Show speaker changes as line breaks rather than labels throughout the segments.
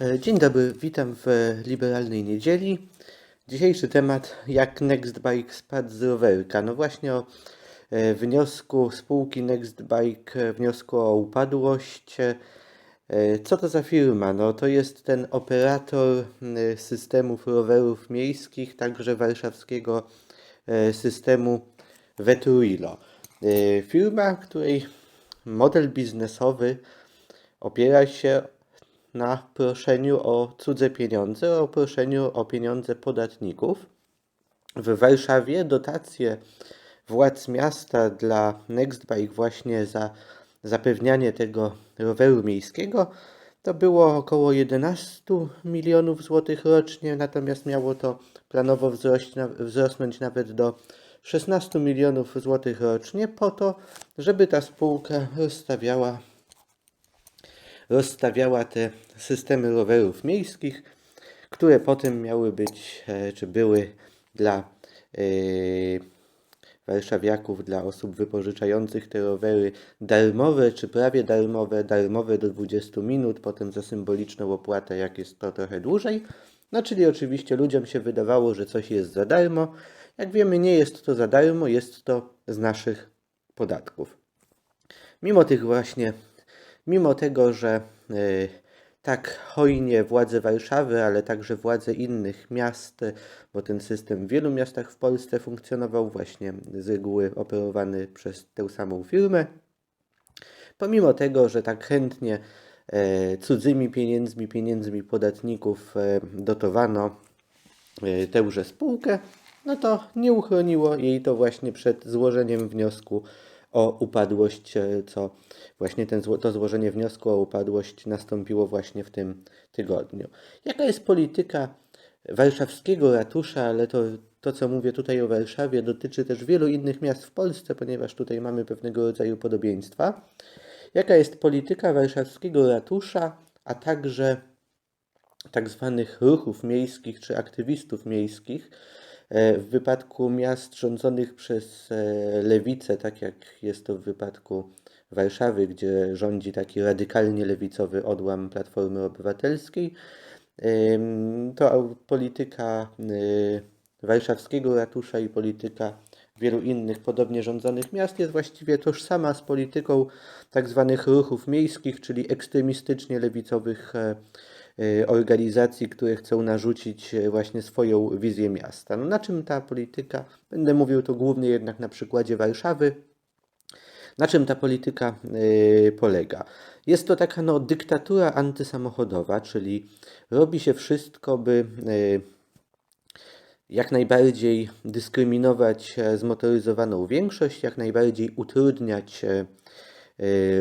E, Dzień dobry, witam w liberalnej niedzieli. Dzisiejszy temat, jak Nextbike spadł z rowerka. No właśnie o e, wniosku spółki Nextbike, e, wniosku o upadłość. Co to za firma? No to jest ten operator systemów rowerów miejskich, także warszawskiego systemu Vetruilo. E, Firma, której model biznesowy opiera się na proszeniu o cudze pieniądze, o proszeniu o pieniądze podatników. W Warszawie dotacje władz miasta dla Nextbike właśnie za zapewnianie tego roweru miejskiego to było około 11 milionów złotych rocznie, natomiast miało to planowo wzrosnąć nawet do 16 milionów złotych rocznie po to, żeby ta spółka rozstawiała rozstawiała te systemy rowerów miejskich, które potem miały być, e, czy były dla e, warszawiaków, dla osób wypożyczających te rowery darmowe, czy prawie darmowe, darmowe do 20 minut, potem za symboliczną opłatę, jak jest to trochę dłużej. No, czyli oczywiście ludziom się wydawało, że coś jest za darmo. Jak wiemy, nie jest to za darmo, jest to z naszych podatków. Mimo tych właśnie, mimo tego, że y, tak hojnie władze Warszawy, ale także władze innych miast, bo ten system w wielu miastach w Polsce funkcjonował właśnie z reguły operowany przez tę samą firmę, pomimo tego, że tak chętnie e, cudzymi pieniędzmi, pieniędzmi podatników e, dotowano e, tęże spółkę, no to nie uchroniło jej to właśnie przed złożeniem wniosku o upadłość, e, co właśnie ten, to złożenie wniosku o upadłość nastąpiło właśnie w tym tygodniu. Jaka jest polityka warszawskiego ratusza, ale to, to co mówię tutaj o Warszawie, dotyczy też wielu innych miast w Polsce, ponieważ tutaj mamy pewnego rodzaju podobieństwa. Jaka jest polityka warszawskiego ratusza, a także tak zwanych ruchów miejskich czy aktywistów miejskich w wypadku miast rządzonych przez e, lewicę, tak jak jest to w wypadku Warszawy, gdzie rządzi taki radykalnie lewicowy odłam Platformy Obywatelskiej, to polityka y, warszawskiego ratusza i polityka wielu innych podobnie rządzonych miast jest właściwie tożsama z polityką tak zwanych ruchów miejskich, czyli ekstremistycznie lewicowych e, e, organizacji, które chcą narzucić e, właśnie swoją wizję miasta. No, na czym ta polityka? Będę mówił to głównie jednak na przykładzie Warszawy. Na czym ta polityka y, polega? Jest to taka no, dyktatura antysamochodowa, czyli robi się wszystko, by y, jak najbardziej dyskryminować e, zmotoryzowaną większość, jak najbardziej utrudniać e,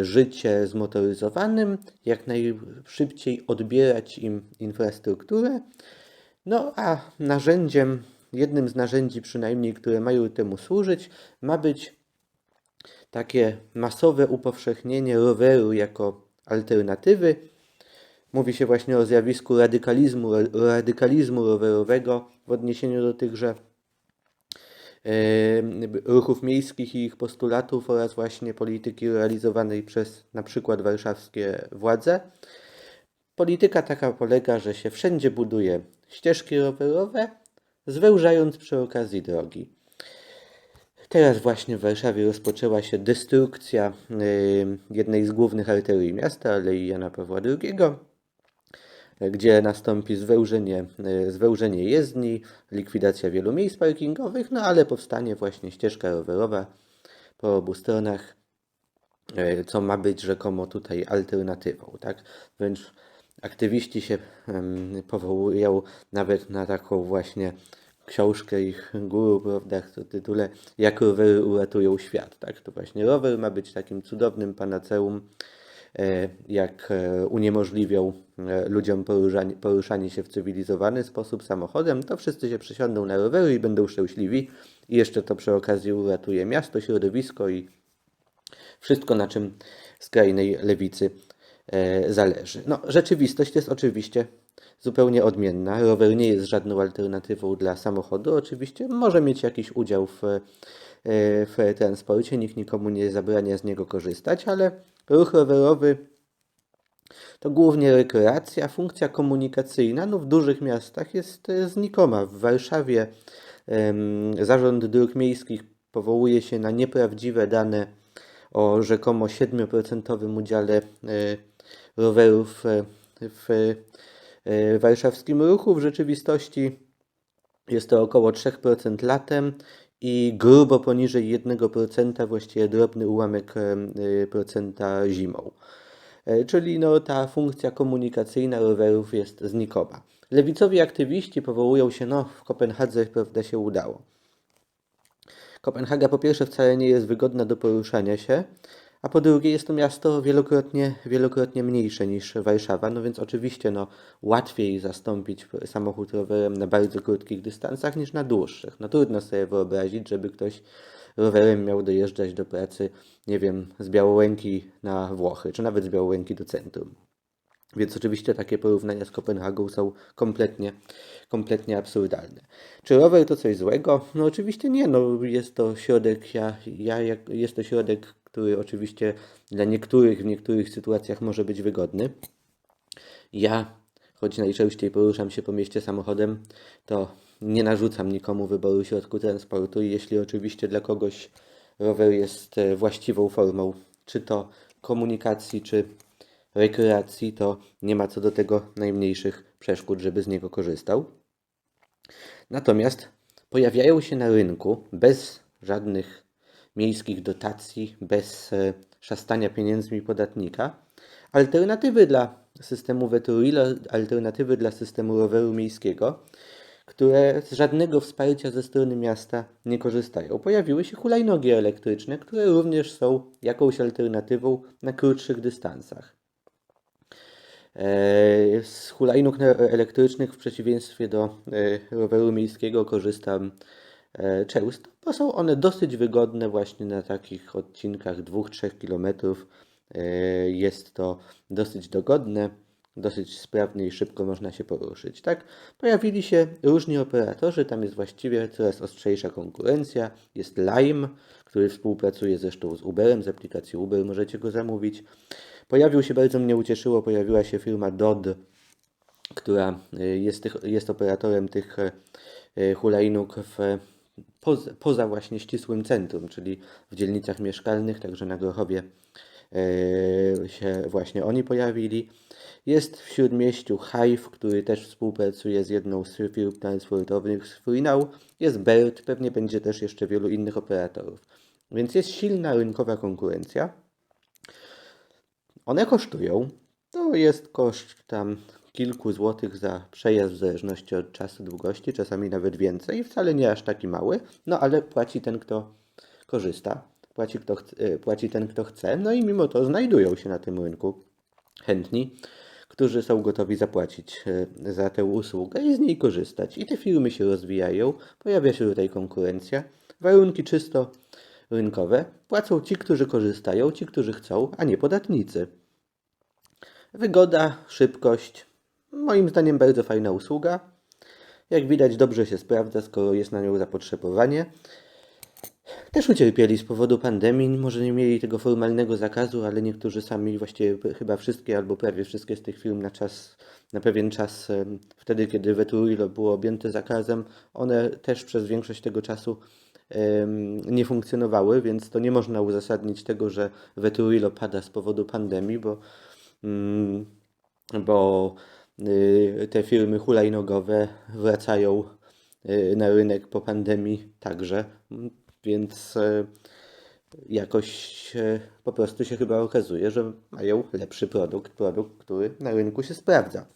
życie zmotoryzowanym, jak najszybciej odbierać im infrastrukturę. No a narzędziem, jednym z narzędzi przynajmniej, które mają temu służyć, ma być takie masowe upowszechnienie roweru jako alternatywy. Mówi się właśnie o zjawisku radykalizmu, radykalizmu rowerowego w odniesieniu do tychże ruchów miejskich i ich postulatów oraz właśnie polityki realizowanej przez na przykład warszawskie władze. Polityka taka polega, że się wszędzie buduje ścieżki rowerowe, zwężając przy okazji drogi. Teraz właśnie w Warszawie rozpoczęła się destrukcja y, jednej z głównych arterii miasta, Alei Jana Pawła II, y, gdzie nastąpi zwężenie, y, zwężenie jezdni, likwidacja wielu miejsc parkingowych, no ale powstanie właśnie ścieżka rowerowa po obu stronach, y, co ma być rzekomo tutaj alternatywą, tak? Wręcz aktywiści się powołują nawet na taką właśnie książkę ich guru, prawda, o tytule Jak rowery uratują świat, tak? To właśnie rower ma być takim cudownym panaceum, e, jak e, uniemożliwią e, ludziom poruszanie, poruszanie się w cywilizowany sposób samochodem, to wszyscy się przesiądą na rowery i będą szczęśliwi i jeszcze to przy okazji uratuje miasto, środowisko i wszystko, na czym skrajnej lewicy e, zależy. No, rzeczywistość jest oczywiście zupełnie odmienna. Rower nie jest żadną alternatywą dla samochodu. Oczywiście może mieć jakiś udział w, e, w transporcie, nikt nikomu nie zabrania z niego korzystać, ale ruch rowerowy to głównie rekreacja. Funkcja komunikacyjna no w dużych miastach jest e, znikoma. W Warszawie Zarząd Dróg Miejskich powołuje się na nieprawdziwe dane o rzekomo 7% udziale e, rowerów e, w e, warszawskim ruchu. W rzeczywistości jest to około 3% latem i grubo poniżej 1%, właściwie drobny ułamek em, y, procenta zimą. E, Czyli no, ta funkcja komunikacyjna rowerów jest znikoma. Lewicowi aktywiści powołują się, no w Kopenhadze prawda się udało. Kopenhaga po pierwsze wcale nie jest wygodna do poruszania się, a po drugie jest to miasto wielokrotnie, wielokrotnie mniejsze niż Warszawa, no więc oczywiście no, łatwiej zastąpić samochód rowerem na bardzo krótkich dystansach niż na dłuższych. No trudno sobie wyobrazić, żeby ktoś rowerem miał dojeżdżać do pracy, nie wiem, z Białołęki na Włochy, czy nawet z Białołęki do centrum. Więc oczywiście takie porównania z Kopenhagą są kompletnie, kompletnie absurdalne. Czy rower to coś złego? No oczywiście nie, no jest to środek, ja, ja, jak, jest to środek, który oczywiście dla niektórych w niektórych sytuacjach może być wygodny. Ja, choć najczęściej poruszam się po mieście samochodem, to nie narzucam nikomu wyboru środku transportu i jeśli oczywiście dla kogoś rower jest e, właściwą formą, czy to komunikacji, czy rekreacji, to nie ma co do tego najmniejszych przeszkód, żeby z niego korzystał. Natomiast pojawiają się na rynku bez żadnych miejskich dotacji, bez e, szastania pieniędzmi podatnika, alternatywy dla systemu Veturilo, alternatywy dla systemu roweru miejskiego, które z żadnego wsparcia ze strony miasta nie korzystają. Pojawiły się hulajnogi elektryczne, które również są jakąś alternatywą na krótszych dystansach. E, Z hulajnóg elektrycznych w przeciwieństwie do e, roweru miejskiego korzystam e, często, bo są one dosyć wygodne właśnie na takich odcinkach 2-3 km. Jest to dosyć dogodne, dosyć sprawnie i szybko można się poruszyć. Tak, pojawili się różni operatorzy, tam jest właściwie coraz ostrzejsza konkurencja. Jest Lime, który współpracuje zresztą z Uberem, z aplikacji Uber możecie go zamówić. Pojawił się, bardzo mnie ucieszyło, pojawiła się firma Dodd, która y, jest, tych, jest operatorem tych y, hulajnóg w, poza, poza właśnie ścisłym centrum, czyli w dzielnicach mieszkalnych, także na Grochowie y, się właśnie oni pojawili. Jest w Śródmieściu Hive, który też współpracuje z jedną z firm transportowych z Freenow. Jest BERT, pewnie będzie też jeszcze wielu innych operatorów. Więc jest silna rynkowa konkurencja. One kosztują. To jest koszt tam kilku złotych za przejazd w zależności od czasu, długości, czasami nawet więcej. Wcale nie aż taki mały, no ale płaci ten, kto korzysta. Płaci, kto chce, płaci ten, kto chce. No i mimo to znajdują się na tym rynku chętni, którzy są gotowi zapłacić e, za tę usługę i z niej korzystać. I te firmy się rozwijają, pojawia się tutaj konkurencja. Warunki czysto rynkowe. Płacą ci, którzy korzystają, ci, którzy chcą, a nie podatnicy. Wygoda, szybkość. Moim zdaniem bardzo fajna usługa. Jak widać, dobrze się sprawdza, skoro jest na nią zapotrzebowanie. Też ucierpieli z powodu pandemii, może nie mieli tego formalnego zakazu, ale niektórzy sami, właściwie chyba wszystkie albo prawie wszystkie z tych firm na czas, na pewien czas, wtedy kiedy Veturilo było objęte zakazem, one też przez większość tego czasu nie funkcjonowały, więc to nie można uzasadnić tego, że Veturilo pada z powodu pandemii, bo, mm, bo y, te firmy hulajnogowe wracają y, na rynek po pandemii także, więc e, jakoś po prostu się chyba okazuje, że mają lepszy produkt, produkt, który na rynku się sprawdza.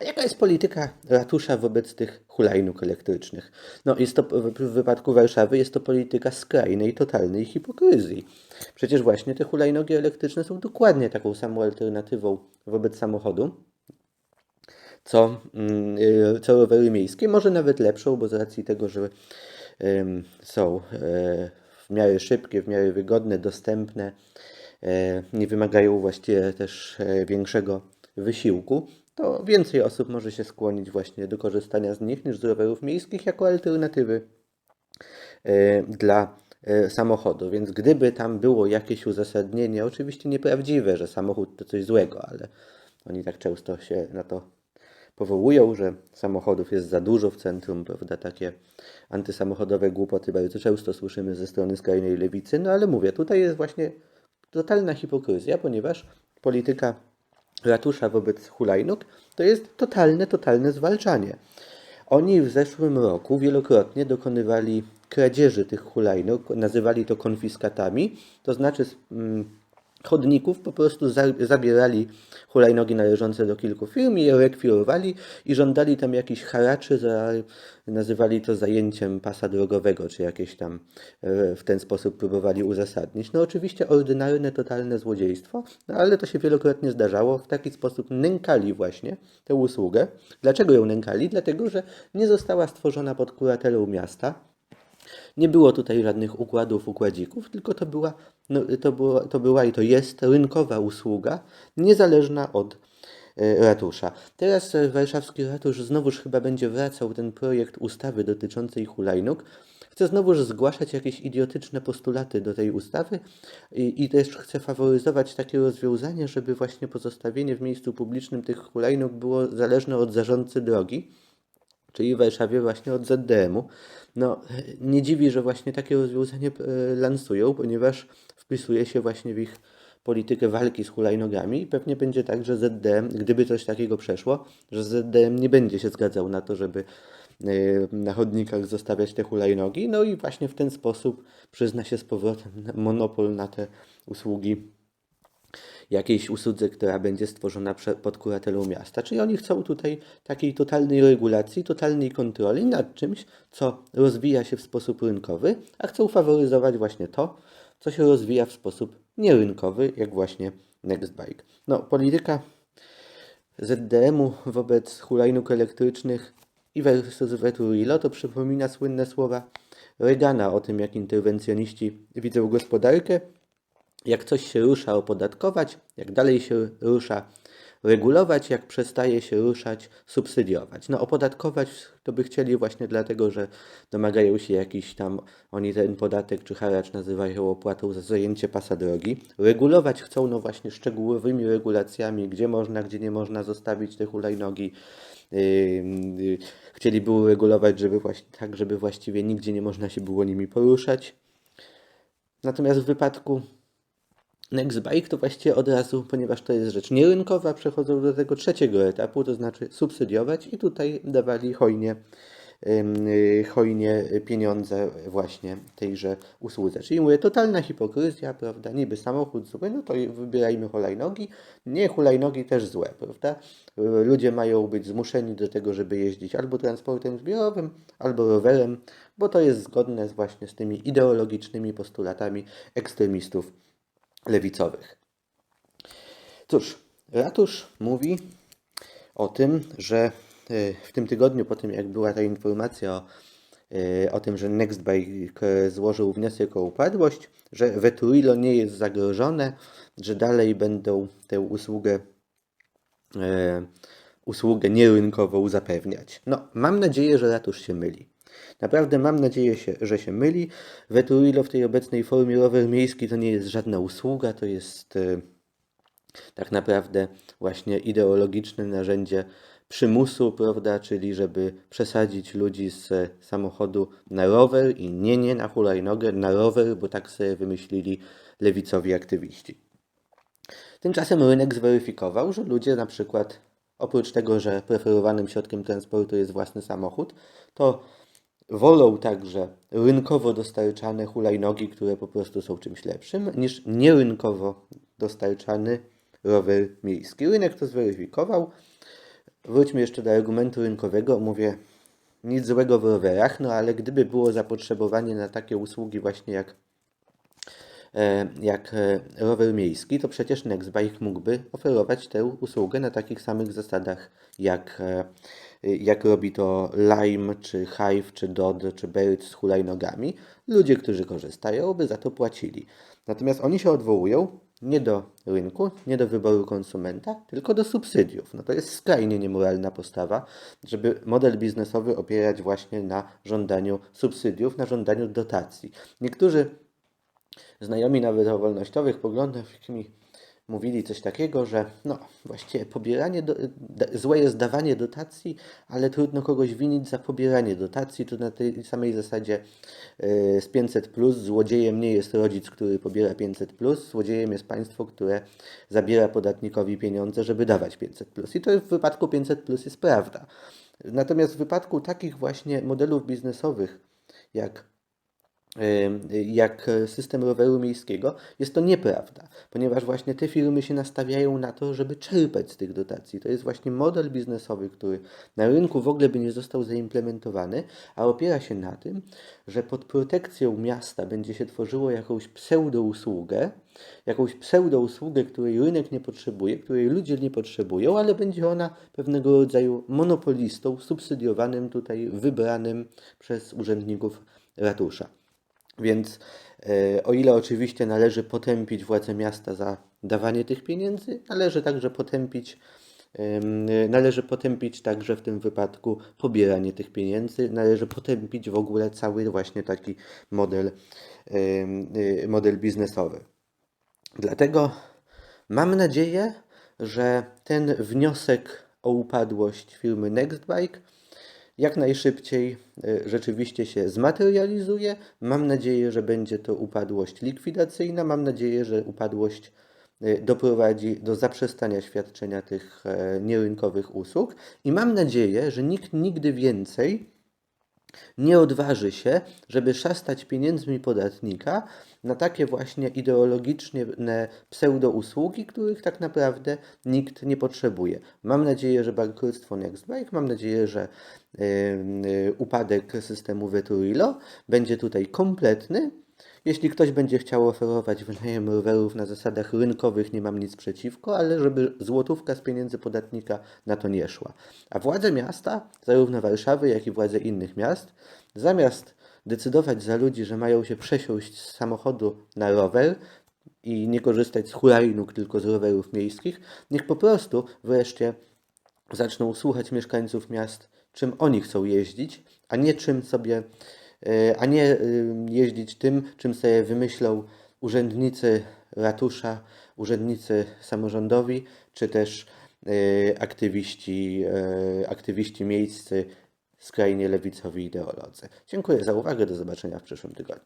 A jaka jest polityka ratusza wobec tych hulajnóg elektrycznych? No, jest to w wypadku Warszawy jest to polityka skrajnej, totalnej hipokryzji. Przecież właśnie te hulajnogi elektryczne są dokładnie taką samą alternatywą wobec samochodu, co, mm, co rowery miejskie, może nawet lepszą, bo z racji tego, że są e, w miarę szybkie, w miarę wygodne, dostępne, e, nie wymagają właściwie też e, większego wysiłku, to więcej osób może się skłonić właśnie do korzystania z nich niż z rowerów miejskich jako alternatywy e, dla e, samochodu. Więc gdyby tam było jakieś uzasadnienie, oczywiście nieprawdziwe, że samochód to coś złego, ale oni tak często się na to powołują, że samochodów jest za dużo w centrum, prawda, takie antysamochodowe głupoty bardzo często słyszymy ze strony skrajnej lewicy, no ale mówię, tutaj jest właśnie totalna hipokryzja, ponieważ polityka ratusza wobec hulajnóg to jest totalne, totalne zwalczanie. Oni w zeszłym roku wielokrotnie dokonywali kradzieży tych hulajnóg, nazywali to konfiskatami, to znaczy mm, chodników po prostu za, zabierali hulajnogi należące do kilku firm i je rekwirowali i żądali tam jakichś haraczy, za, nazywali to zajęciem pasa drogowego, czy jakieś tam e, w ten sposób próbowali uzasadnić. No oczywiście ordynarne, totalne złodziejstwo, no ale to się wielokrotnie zdarzało. W taki sposób nękali właśnie tę usługę. Dlaczego ją nękali? Dlatego, że nie została stworzona pod kuratelą miasta, nie było tutaj żadnych układów, układzików, tylko to była, no, to, była, to była i to jest rynkowa usługa, niezależna od e, ratusza. Teraz warszawski ratusz znowuż chyba będzie wracał ten projekt ustawy dotyczącej hulajnóg. Chce znowuż zgłaszać jakieś idiotyczne postulaty do tej ustawy i, i też chce faworyzować takie rozwiązanie, żeby właśnie pozostawienie w miejscu publicznym tych hulajnóg było zależne od zarządcy drogi czyli w Warszawie właśnie od ZDM-u. No, nie dziwi, że właśnie takie rozwiązanie lansują, ponieważ wpisuje się właśnie w ich politykę walki z hulajnogami. I pewnie będzie tak, że ZDM, gdyby coś takiego przeszło, że ZDM nie będzie się zgadzał na to, żeby e, na chodnikach zostawiać te hulajnogi, no i właśnie w ten sposób przyzna się z powrotem monopol na te usługi jakiejś usłudze, która będzie stworzona pod kuratelą miasta. Czyli oni chcą tutaj takiej totalnej regulacji, totalnej kontroli nad czymś, co rozwija się w sposób rynkowy, a chcą faworyzować właśnie to, co się rozwija w sposób nierynkowy, jak właśnie Nextbike. No, polityka ZDM-u wobec hulajnóg elektrycznych i versus Veturilo to przypomina słynne słowa Reagana o tym, jak interwencjoniści widzą gospodarkę jak coś się rusza opodatkować, jak dalej się rusza regulować, jak przestaje się ruszać subsydiować. No opodatkować to by chcieli właśnie dlatego, że domagają się jakiś tam, oni ten podatek czy haracz nazywają opłatą za zajęcie pasa drogi. Regulować chcą no właśnie szczegółowymi regulacjami, gdzie można, gdzie nie można zostawić te hulajnogi. Yy, chcieliby uregulować, żeby właśnie, tak, żeby właściwie nigdzie nie można się było nimi poruszać. Natomiast w wypadku Nextbike to właściwie od razu, ponieważ to jest rzecz nierynkowa, przechodzą do tego trzeciego etapu, to znaczy subsydiować i tutaj dawali hojnie, y, hojnie pieniądze właśnie tejże usłudze. Czyli mówię, totalna hipokryzja, prawda, niby samochód zły, no to wybierajmy hulajnogi, nie hulajnogi też złe, prawda. Ludzie mają być zmuszeni do tego, żeby jeździć albo transportem zbiorowym, albo rowerem, bo to jest zgodne właśnie z tymi ideologicznymi postulatami ekstremistów lewicowych. Cóż, ratusz mówi o tym, że e, w tym tygodniu, po tym jak była ta informacja o, e, o tym, że Nextbike złożył wniosek o upadłość, że Veturilo nie jest zagrożone, że dalej będą tę usługę, e, usługę nierynkową zapewniać. No, mam nadzieję, że ratusz się myli. Naprawdę mam nadzieję, że się myli. Veturilo w tej obecnej formie rower miejski to nie jest żadna usługa, to jest e, tak naprawdę właśnie ideologiczne narzędzie przymusu, prawda, czyli żeby przesadzić ludzi z samochodu na rower i nie, nie na hulajnogę, na rower, bo tak sobie wymyślili lewicowi aktywiści. Tymczasem rynek zweryfikował, że ludzie na przykład oprócz tego, że preferowanym środkiem transportu jest własny samochód, to wolą także rynkowo dostarczane hulajnogi, które po prostu są czymś lepszym, niż nierynkowo dostarczany rower miejski. Rynek to zweryfikował. Wróćmy jeszcze do argumentu rynkowego. Mówię, nic złego w rowerach, no ale gdyby było zapotrzebowanie na takie usługi właśnie jak, jak e, rower miejski, to przecież Nextbike mógłby oferować tę usługę na takich samych zasadach jak e, jak robi to Lime, czy Hive, czy Dodd, czy Bird z hulajnogami, ludzie, którzy korzystają, by za to płacili. Natomiast oni się odwołują nie do rynku, nie do wyboru konsumenta, tylko do subsydiów. No to jest skrajnie niemoralna postawa, żeby model biznesowy opierać właśnie na żądaniu subsydiów, na żądaniu dotacji. Niektórzy znajomi nawet o wolnościowych poglądach mi mówili coś takiego, że no właściwie pobieranie, do, da, złe jest dawanie dotacji, ale trudno kogoś winić za pobieranie dotacji, to na tej samej zasadzie yy, z 500 plus złodziejem nie jest rodzic, który pobiera 500 plus, złodziejem jest państwo, które zabiera podatnikowi pieniądze, żeby dawać 500 plus. I to w wypadku 500 plus jest prawda. Natomiast w wypadku takich właśnie modelów biznesowych, jak jak system roweru miejskiego, jest to nieprawda, ponieważ właśnie te firmy się nastawiają na to, żeby czerpać z tych dotacji. To jest właśnie model biznesowy, który na rynku w ogóle by nie został zaimplementowany, a opiera się na tym, że pod protekcją miasta będzie się tworzyło jakąś pseudousługę, jakąś pseudousługę, której rynek nie potrzebuje, której ludzie nie potrzebują, ale będzie ona pewnego rodzaju monopolistą, subsydiowanym tutaj, wybranym przez urzędników ratusza. Więc e, o ile oczywiście należy potępić władze miasta za dawanie tych pieniędzy, należy także potępić Należy potępić także w tym wypadku pobieranie tych pieniędzy, należy potępić w ogóle cały właśnie taki model, e, model biznesowy. Dlatego mam nadzieję, że ten wniosek o upadłość firmy Nextbike jak najszybciej e, rzeczywiście się zmaterializuje. Mam nadzieję, że będzie to upadłość likwidacyjna. Mam nadzieję, że upadłość e, doprowadzi do zaprzestania świadczenia tych e, nierynkowych usług i mam nadzieję, że nikt nigdy więcej nie odważy się, żeby szastać pieniędzmi podatnika na takie właśnie ideologiczne pseudousługi, których tak naprawdę nikt nie potrzebuje. Mam nadzieję, że bankructwo Nextbike, mam nadzieję, że yy, upadek systemu Veturilo będzie tutaj kompletny, jeśli ktoś będzie chciał oferować wynajem rowerów na zasadach rynkowych, nie mam nic przeciwko, ale żeby złotówka z pieniędzy podatnika na to nie szła. A władze miasta, zarówno Warszawy, jak i władze innych miast, zamiast decydować za ludzi, że mają się przesiąść z samochodu na rower i nie korzystać z hulajnóg, tylko z rowerów miejskich, niech po prostu wreszcie zaczną słuchać mieszkańców miast, czym oni chcą jeździć, a nie czym sobie a nie y, jeździć tym, czym sobie wymyślą urzędnicy ratusza, urzędnicy samorządowi, czy też e, aktywiści, e, aktywiści miejscy skrajnie lewicowi ideolodzy. Dziękuję za uwagę, do zobaczenia w przyszłym tygodniu.